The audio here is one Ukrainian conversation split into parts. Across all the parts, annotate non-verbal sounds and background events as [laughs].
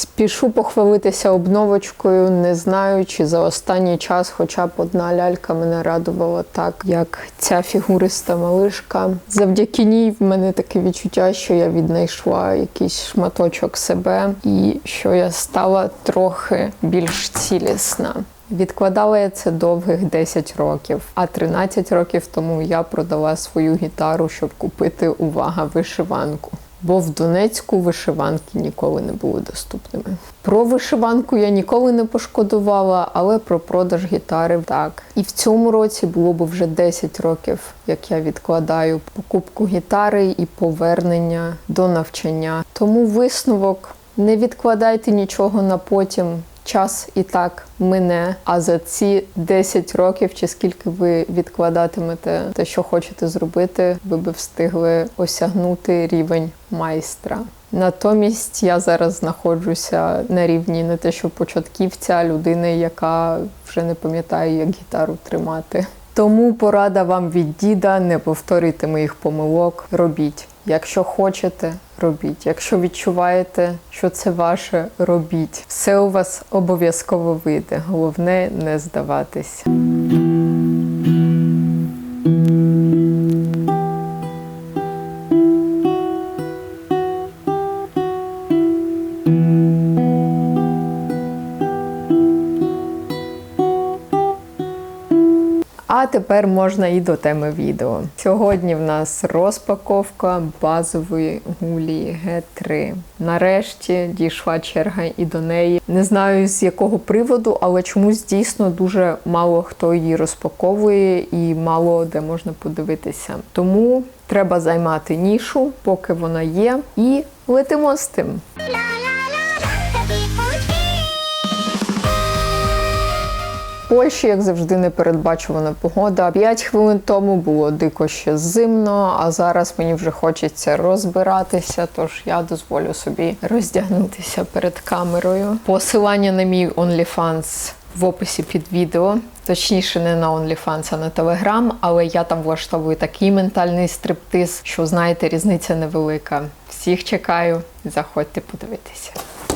Спішу похвалитися обновочкою, не знаю, чи за останній час хоча б одна лялька мене радувала так, як ця фігуриста малишка. Завдяки ній в мене таке відчуття, що я віднайшла якийсь шматочок себе і що я стала трохи більш цілісна. Відкладала я це довгих 10 років, а 13 років тому я продала свою гітару, щоб купити увага вишиванку. Бо в Донецьку вишиванки ніколи не були доступними. Про вишиванку я ніколи не пошкодувала, але про продаж гітари так. І в цьому році було б вже 10 років, як я відкладаю покупку гітари і повернення до навчання. Тому висновок не відкладайте нічого на потім. Час і так мине. А за ці 10 років, чи скільки ви відкладатимете те, що хочете зробити, ви би встигли осягнути рівень майстра. Натомість я зараз знаходжуся на рівні не те, що початківця, людини, яка вже не пам'ятає, як гітару тримати. Тому порада вам від діда: не повторюйте моїх помилок, робіть. Якщо хочете, робіть. Якщо відчуваєте, що це ваше, робіть. Все у вас обов'язково вийде. Головне не здаватися. Тепер можна і до теми відео. Сьогодні в нас розпаковка базової гулі Г3. Нарешті дійшла черга і до неї. Не знаю з якого приводу, але чомусь дійсно дуже мало хто її розпаковує і мало де можна подивитися. Тому треба займати нішу, поки вона є, і летимо з тим. Польщі, як завжди, непередбачувана погода. П'ять хвилин тому було дико ще зимно, а зараз мені вже хочеться розбиратися, тож я дозволю собі роздягнутися перед камерою. Посилання на мій OnlyFans в описі під відео. Точніше, не на OnlyFans, а на Telegram, але я там влаштовую такий ментальний стриптиз, що знаєте, різниця невелика. Всіх чекаю, заходьте подивитися.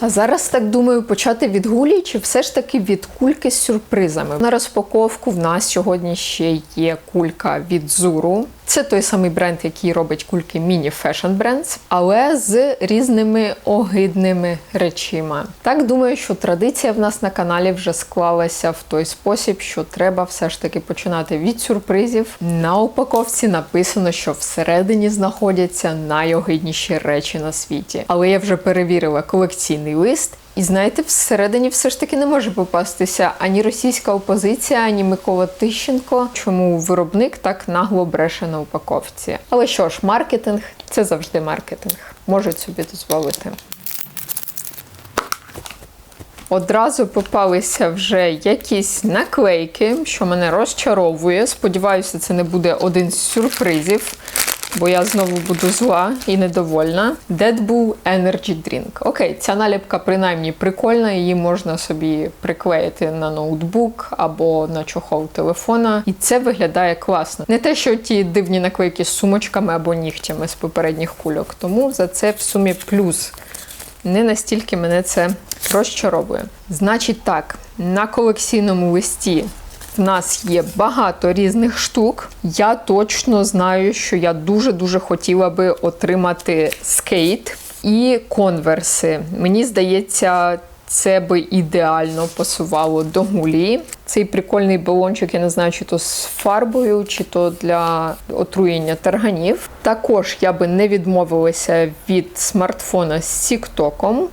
А зараз так думаю почати від гулі, чи все ж таки від кульки з сюрпризами. На розпаковку в нас сьогодні ще є кулька від Zuru. Це той самий бренд, який робить кульки Mini Fashion Brands, але з різними огидними речима. Так думаю, що традиція в нас на каналі вже склалася в той спосіб, що треба все ж таки починати від сюрпризів. На упаковці написано, що всередині знаходяться найогидніші речі на світі. Але я вже перевірила колекційний лист. І знаєте, всередині все ж таки не може попастися ані російська опозиція, ані Микола Тищенко. Чому виробник так нагло бреше на упаковці? Але що ж, маркетинг це завжди маркетинг. Можуть собі дозволити. Одразу попалися вже якісь наклейки, що мене розчаровує. Сподіваюся, це не буде один з сюрпризів, бо я знову буду зла і недовольна. Dead Bull Energy Drink. Окей, ця наліпка принаймні прикольна, її можна собі приклеїти на ноутбук або на чохол телефона. І це виглядає класно. Не те, що ті дивні наклейки з сумочками або нігтями з попередніх кульок. Тому за це в сумі плюс. Не настільки мене це розчаровує. Значить так, на колекційному листі в нас є багато різних штук. Я точно знаю, що я дуже-дуже хотіла би отримати скейт і конверси. Мені здається, це би ідеально пасувало до гулі. Цей прикольний балончик, я не знаю, чи то з фарбою, чи то для отруєння тарганів. Також я би не відмовилася від смартфона з Сіктоком.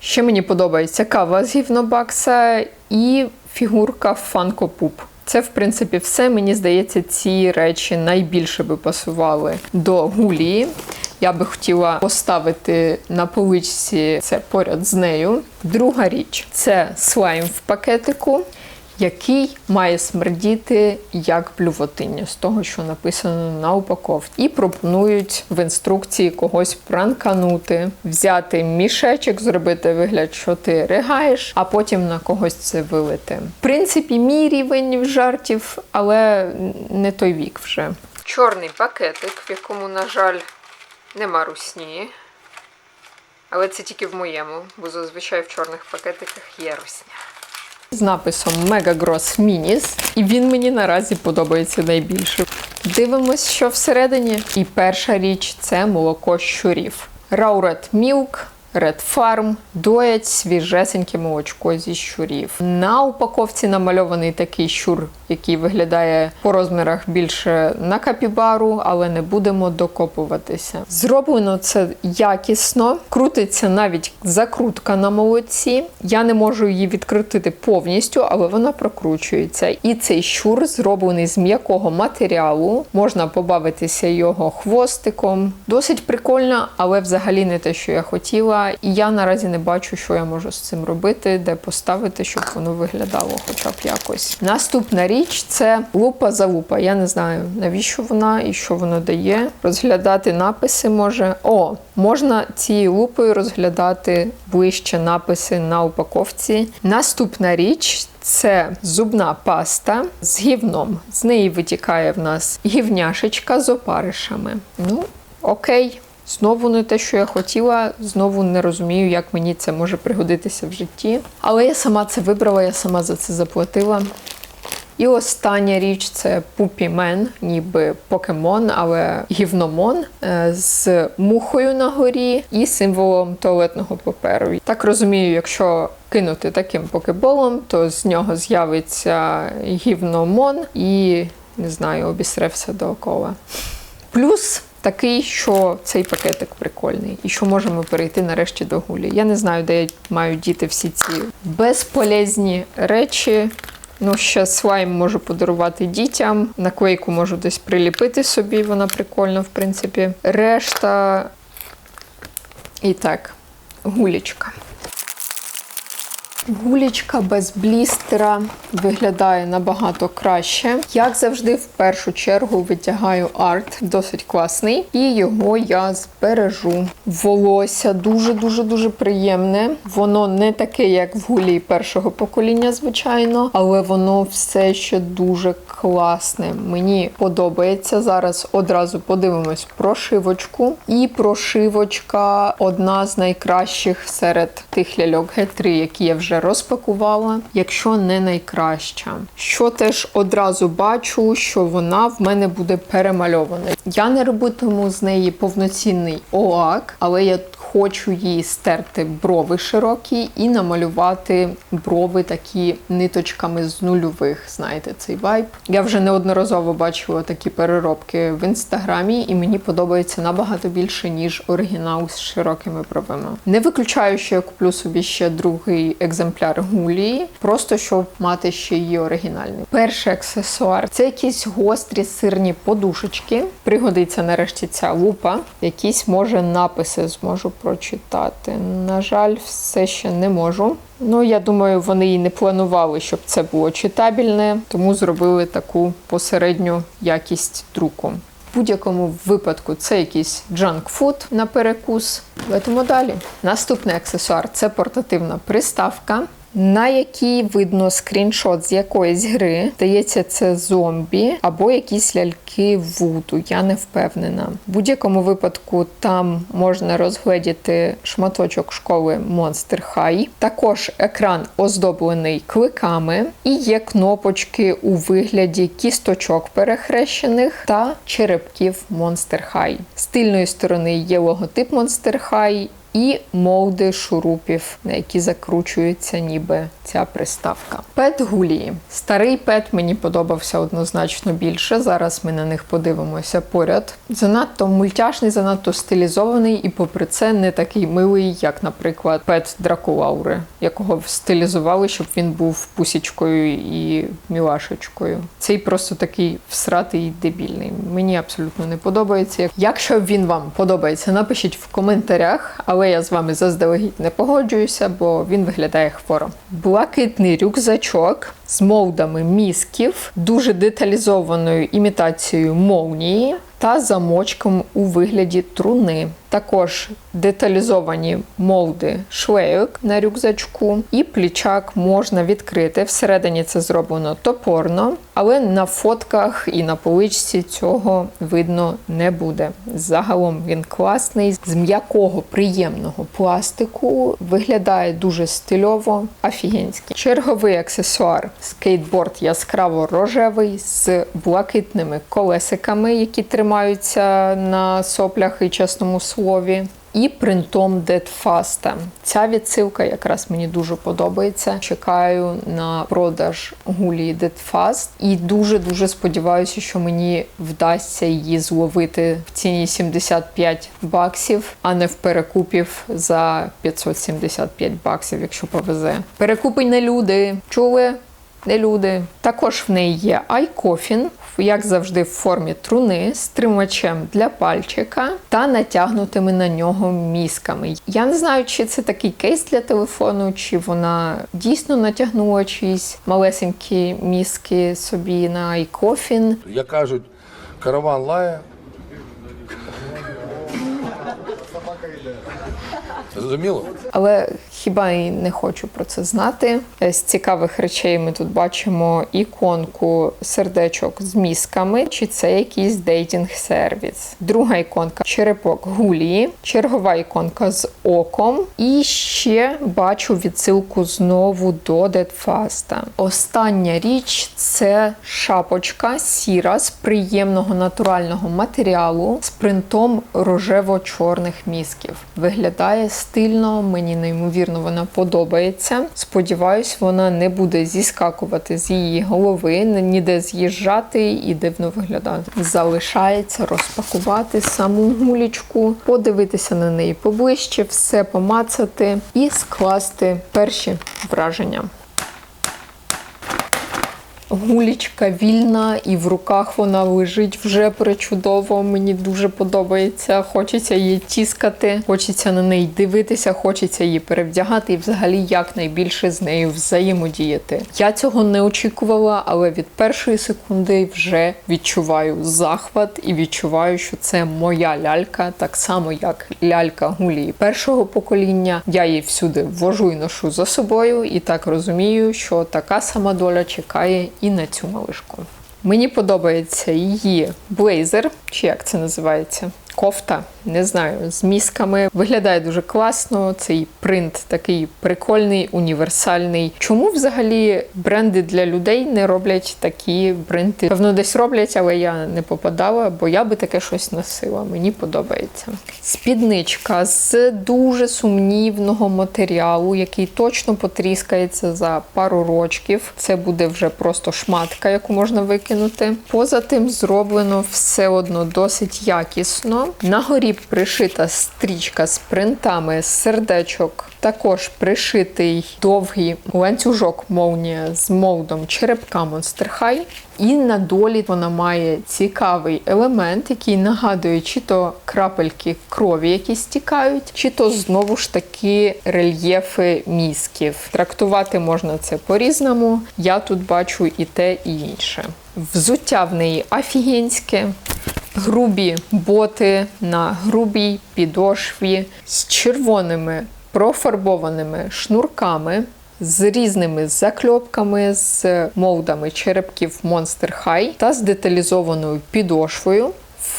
Ще мені подобається кава з гівнобакса і фігурка Funko Poop. Це, в принципі, все. Мені здається, ці речі найбільше би пасували до гулії. Я би хотіла поставити на поличці це поряд з нею. Друга річ це слайм в пакетику, який має смердіти як блювотиння з того, що написано на упаковці. І пропонують в інструкції когось пранканути, взяти мішечок, зробити вигляд, що ти ригаєш, а потім на когось це вилити. В принципі, мій рівень жартів, але не той вік вже. Чорний пакетик, в якому, на жаль, нема русні. Але це тільки в моєму, бо зазвичай в чорних пакетиках є русня. З написом Mega Gross Minis, і він мені наразі подобається найбільше. Дивимось, що всередині. І перша річ це молоко щурів. Rauret Milk, Red Farm доять свіжесеньке молочко зі щурів. На упаковці намальований такий щур, який виглядає по розмірах більше на капібару, але не будемо докопуватися. Зроблено це якісно, крутиться навіть закрутка на молоці. Я не можу її відкрутити повністю, але вона прокручується. І цей щур зроблений з м'якого матеріалу. Можна побавитися його хвостиком. Досить прикольно, але взагалі не те, що я хотіла. І я наразі не бачу, що я можу з цим робити, де поставити, щоб воно виглядало хоча б якось. Наступна річ це лупа за лупа. Я не знаю, навіщо вона і що вона дає. Розглядати написи може. О, можна цією лупою розглядати ближче написи на упаковці. Наступна річ. Це зубна паста з гівном. З неї витікає в нас гівняшечка з опаришами. Ну, окей. Знову не те, що я хотіла, знову не розумію, як мені це може пригодитися в житті. Але я сама це вибрала, я сама за це заплатила. І остання річ це пупімен, ніби покемон, але гівномон е, з мухою на горі і символом туалетного паперу. Так розумію, якщо кинути таким покеболом, то з нього з'явиться гівномон і не знаю, обісре все доокола. Плюс такий, що цей пакетик прикольний, і що можемо перейти нарешті до гулі. Я не знаю, де я маю діти всі ці безполезні речі. Ну, ще слайм можу подарувати дітям. Наклейку можу десь приліпити собі, вона прикольна, в принципі. Решта. І так, гулічка. Гулічка без блістера виглядає набагато краще. Як завжди, в першу чергу витягаю арт, досить класний, і його я збережу. Волосся дуже-дуже дуже приємне. Воно не таке, як в гулі першого покоління, звичайно, але воно все ще дуже класне. Мені подобається. Зараз одразу подивимось прошивочку. І прошивочка одна з найкращих серед тих ляльок Г3, які я вже розпакувала, якщо не найкраща. Що теж одразу бачу, що вона в мене буде перемальована. Я не робитиму з неї повноцінний оак, але я хочу їй стерти брови широкі і намалювати брови такі ниточками з нульових. Знаєте, цей вайб. Я вже неодноразово бачила такі переробки в інстаграмі, і мені подобається набагато більше, ніж оригінал з широкими бровами. Не виключаю, що я куплю собі ще другий екземпляр гулії, просто щоб мати ще її оригінальний. Перший аксесуар це якісь гострі сирні подушечки. Пригодиться нарешті ця лупа. Якісь може написи зможу прочитати. На жаль, все ще не можу. Ну, я думаю, вони і не планували, щоб це було читабельне, тому зробили таку посередню якість друку. В будь-якому випадку це якийсь джанк-фуд на перекус. Летимо далі. Наступний аксесуар це портативна приставка. На якій видно скріншот з якоїсь гри, здається, це зомбі або якісь ляльки вуду. Я не впевнена. В будь-якому випадку там можна розгледіти шматочок школи Monster High. Також екран оздоблений кликами, і є кнопочки у вигляді кісточок перехрещених та черепків Monster High. З тильної сторони є логотип Monster High і молди шурупів, на які закручується ніби ця приставка. Пет Гулії. Старий пет мені подобався однозначно більше. Зараз ми на них подивимося поряд. Занадто мультяшний, занадто стилізований, і, попри це, не такий милий, як, наприклад, пет Дракулаури, якого стилізували, щоб він був пусічкою і мілашечкою. Цей просто такий всратий дебільний. Мені абсолютно не подобається. Якщо він вам подобається, напишіть в коментарях. Але я з вами заздалегідь не погоджуюся, бо він виглядає хворо. Блакитний рюкзачок з молдами мізків, дуже деталізованою імітацією молнії та замочком у вигляді труни. Також деталізовані молди шлейок на рюкзачку, і плічак можна відкрити. Всередині це зроблено топорно, але на фотках і на поличці цього видно не буде. Загалом він класний, з м'якого приємного пластику, виглядає дуже стильово, офігенський. Черговий аксесуар скейтборд яскраво рожевий з блакитними колесиками, які тримаються на соплях і чесному слові. І принтом Deadfast. Ця відсилка якраз мені дуже подобається. Чекаю на продаж гулі Deadfast і дуже дуже сподіваюся, що мені вдасться її зловити в ціні 75 баксів, а не в перекупів за 575 баксів, якщо повезе. Перекупи не люди. Чули? Не люди. Також в неї є айкофін, як завжди, в формі труни з тримачем для пальчика та натягнутими на нього місками. Я не знаю, чи це такий кейс для телефону, чи вона дійсно натягнула чиїсь малесенькі мізки собі на айкофін. Як кажуть, караван лає. [laughs] Зрозуміло? Але хіба і не хочу про це знати. З цікавих речей ми тут бачимо іконку сердечок з мізками, чи це якийсь дейтінг-сервіс. Друга іконка черепок гулії, чергова іконка з оком. І ще бачу відсилку знову до Дедфаста. Остання річ це шапочка сіра з приємного натурального матеріалу з принтом рожево-чорних мізків. Виглядає стильно, мені неймовірно вона подобається. Сподіваюсь, вона не буде зіскакувати з її голови, ніде з'їжджати і дивно виглядати. Залишається розпакувати саму гулічку, подивитися на неї поближче, все помацати і скласти перші враження. Гулічка вільна і в руках вона лежить вже причудово. Мені дуже подобається. Хочеться її тіскати, хочеться на неї дивитися, хочеться її перевдягати і взагалі якнайбільше з нею взаємодіяти. Я цього не очікувала, але від першої секунди вже відчуваю захват і відчуваю, що це моя лялька, так само як лялька Гулії першого покоління. Я її всюди ввожу і ношу за собою, і так розумію, що така сама доля чекає і на цю малишку. Мені подобається її блейзер, чи як це називається? Кофта, не знаю, з місками. Виглядає дуже класно. Цей принт такий прикольний, універсальний. Чому взагалі бренди для людей не роблять такі принти? Певно, десь роблять, але я не попадала, бо я би таке щось носила. Мені подобається. Спідничка з дуже сумнівного матеріалу, який точно потріскається за пару рочків. Це буде вже просто шматка, яку можна викинути. Поза тим зроблено все одно досить якісно. На горі пришита стрічка з принтами з сердечок. Також пришитий довгий ланцюжок молнія з молдом черепка Monster High. І на долі вона має цікавий елемент, який нагадує, чи то крапельки крові, які стікають, чи то знову ж таки рельєфи мізків. Трактувати можна це по-різному. Я тут бачу і те, і інше. Взуття в неї офігенське. Грубі боти на грубій підошві з червоними профарбованими шнурками, з різними закльопками, з молдами черепків Monster High та з деталізованою підошвою.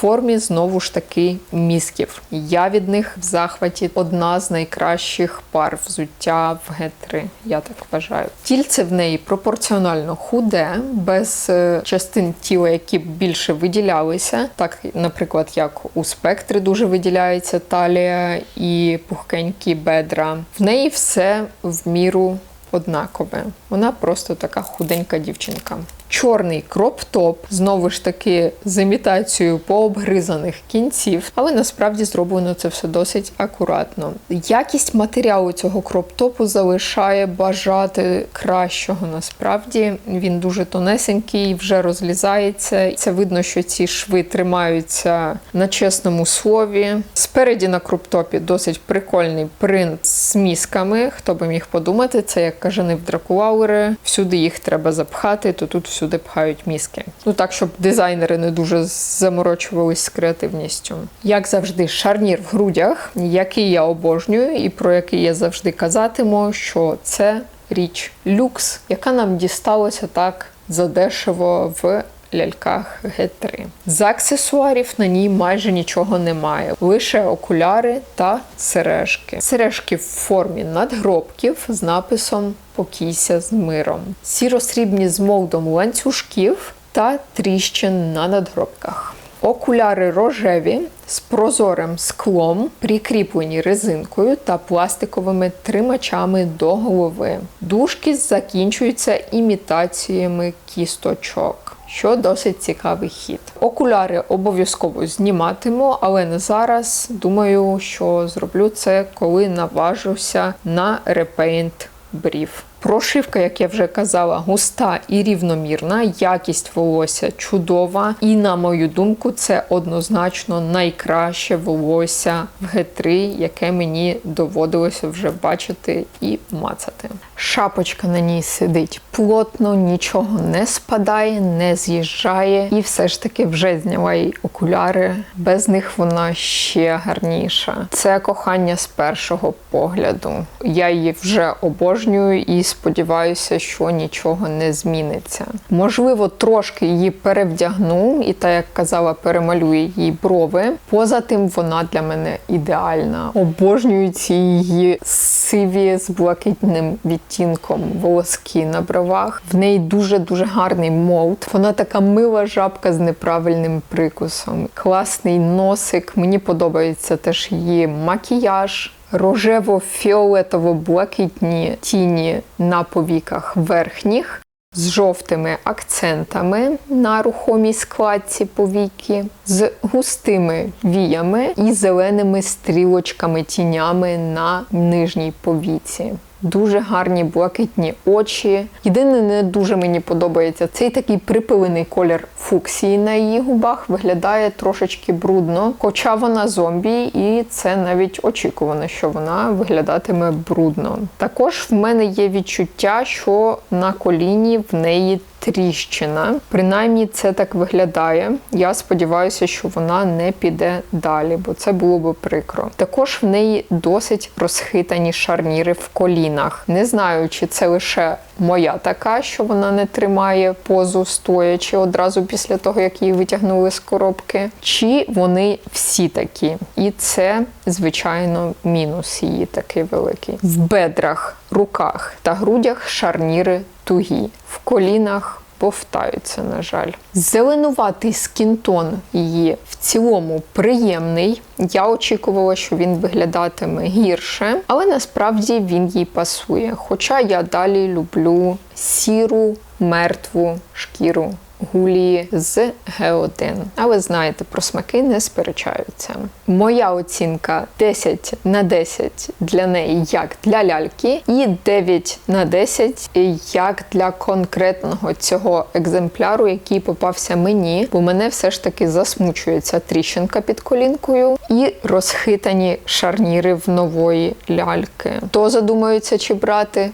Формі знову ж таки місків. Я від них в захваті одна з найкращих пар взуття в Г3, я так вважаю. Тільце в неї пропорціонально худе, без е, частин тіла, які б більше виділялися. Так, наприклад, як у спектри дуже виділяється талія і пухкенькі бедра. В неї все в міру однакове. Вона просто така худенька дівчинка. Чорний кроп-топ, знову ж таки, з імітацією пообгризаних кінців, але насправді зроблено це все досить акуратно. Якість матеріалу цього кроп-топу залишає бажати кращого. Насправді він дуже тонесенький, вже розлізається. Це видно, що ці шви тримаються на чесному слові. Спереді на кроп-топі досить прикольний принт з місками. Хто би міг подумати, це як кажани в Дракулаури. Всюди їх треба запхати, то тут всюди пхають мізки. Ну так, щоб дизайнери не дуже заморочувались з креативністю. Як завжди, шарнір в грудях, який я обожнюю, і про який я завжди казатиму, що це річ люкс, яка нам дісталася так задешево в ляльках Г3. З аксесуарів на ній майже нічого немає, лише окуляри та сережки. Сережки в формі надгробків з написом Покійся з миром, сіро-срібні з молдом ланцюжків та тріщин на надгробках. Окуляри рожеві з прозорим склом, прикріплені резинкою та пластиковими тримачами до голови. Дужки закінчуються імітаціями кісточок. Що досить цікавий хід. Окуляри обов'язково зніматиму, але не зараз. Думаю, що зроблю це, коли наважуся на репейнт брів. Прошивка, як я вже казала, густа і рівномірна, якість волосся чудова. І, на мою думку, це однозначно найкраще волосся в Г3, яке мені доводилося вже бачити і мацати. Шапочка на ній сидить плотно, нічого не спадає, не з'їжджає. І все ж таки вже зняла їй окуляри. Без них вона ще гарніша. Це кохання з першого погляду. Я її вже обожнюю і сподіваюся, що нічого не зміниться. Можливо, трошки її перевдягну, і так як казала, перемалюю її брови. Поза тим, вона для мене ідеальна. Обожнюю ці її сиві з блакитним відтінком волоски на бровах. В неї дуже дуже гарний молд. Вона така мила жабка з неправильним прикусом. Класний носик. Мені подобається теж її макіяж рожево-фіолетово-блакитні тіні на повіках верхніх. З жовтими акцентами на рухомій складці повіки, з густими віями і зеленими стрілочками тінями на нижній повіці. Дуже гарні блакитні очі. Єдине, не дуже мені подобається цей такий припилений колір фуксії на її губах. Виглядає трошечки брудно, хоча вона зомбі, і це навіть очікувано, що вона виглядатиме брудно. Також в мене є відчуття, що на коліні в неї тріщина. Принаймні це так виглядає. Я сподіваюся, що вона не піде далі, бо це було би прикро. Також в неї досить розхитані шарніри в колінах. Не знаю, чи це лише моя така, що вона не тримає позу стоячи одразу після того, як її витягнули з коробки, чи вони всі такі. І це, звичайно, мінус її такий великий. В бедрах, руках та грудях шарніри тугі, в колінах повтаються, на жаль. Зеленуватий скінтон її в цілому приємний. Я очікувала, що він виглядатиме гірше, але насправді він їй пасує. Хоча я далі люблю сіру, мертву шкіру. Гулії з Г1. Але знаєте, про смаки не сперечаються. Моя оцінка 10 на 10 для неї як для ляльки, і 9 на 10 як для конкретного цього екземпляру, який попався мені, бо мене все ж таки засмучує ця тріщинка під колінкою і розхитані шарніри в нової ляльки. Хто задумається, чи брати?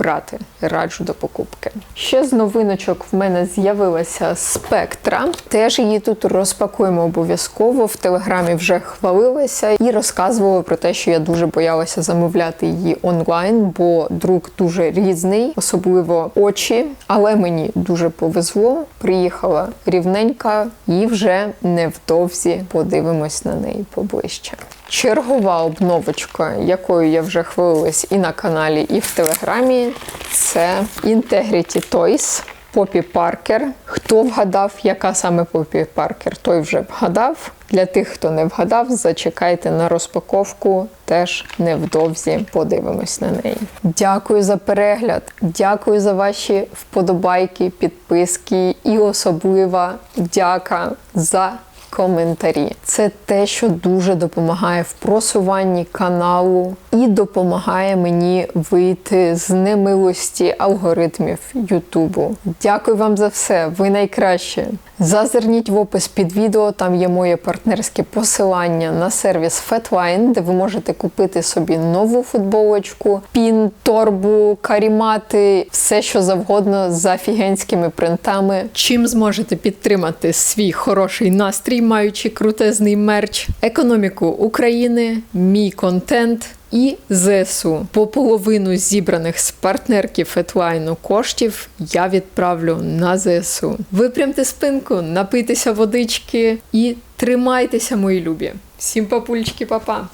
Брати. Раджу до покупки. Ще з новиночок в мене з'явилася спектра. Теж її тут розпакуємо обов'язково. В телеграмі вже хвалилася і розказувала про те, що я дуже боялася замовляти її онлайн, бо друк дуже різний, особливо очі. Але мені дуже повезло. Приїхала рівненька і вже невдовзі подивимось на неї поближче. Чергова обновочка, якою я вже хвалилась і на каналі, і в телеграмі, це Integrity Toys. Попі Паркер. Хто вгадав, яка саме Попі Паркер, той вже вгадав. Для тих, хто не вгадав, зачекайте на розпаковку. Теж невдовзі подивимось на неї. Дякую за перегляд, дякую за ваші вподобайки, підписки і особлива дяка за коментарі. Це те, що дуже допомагає в просуванні каналу і допомагає мені вийти з немилості алгоритмів Ютубу. Дякую вам за все, ви найкраще. Зазирніть в опис під відео, там є моє партнерське посилання на сервіс Fatline, де ви можете купити собі нову футболочку, пін, торбу, карімати, все що завгодно з офігенськими принтами. Чим зможете підтримати свій хороший настрій, маючи крутезний мерч, економіку України, мій контент. І ЗСУ по половину зібраних з партнерки Фетлайну коштів я відправлю на ЗСУ. Випрямте спинку, напийтеся водички і тримайтеся, мої любі. Всім папульчики, папа!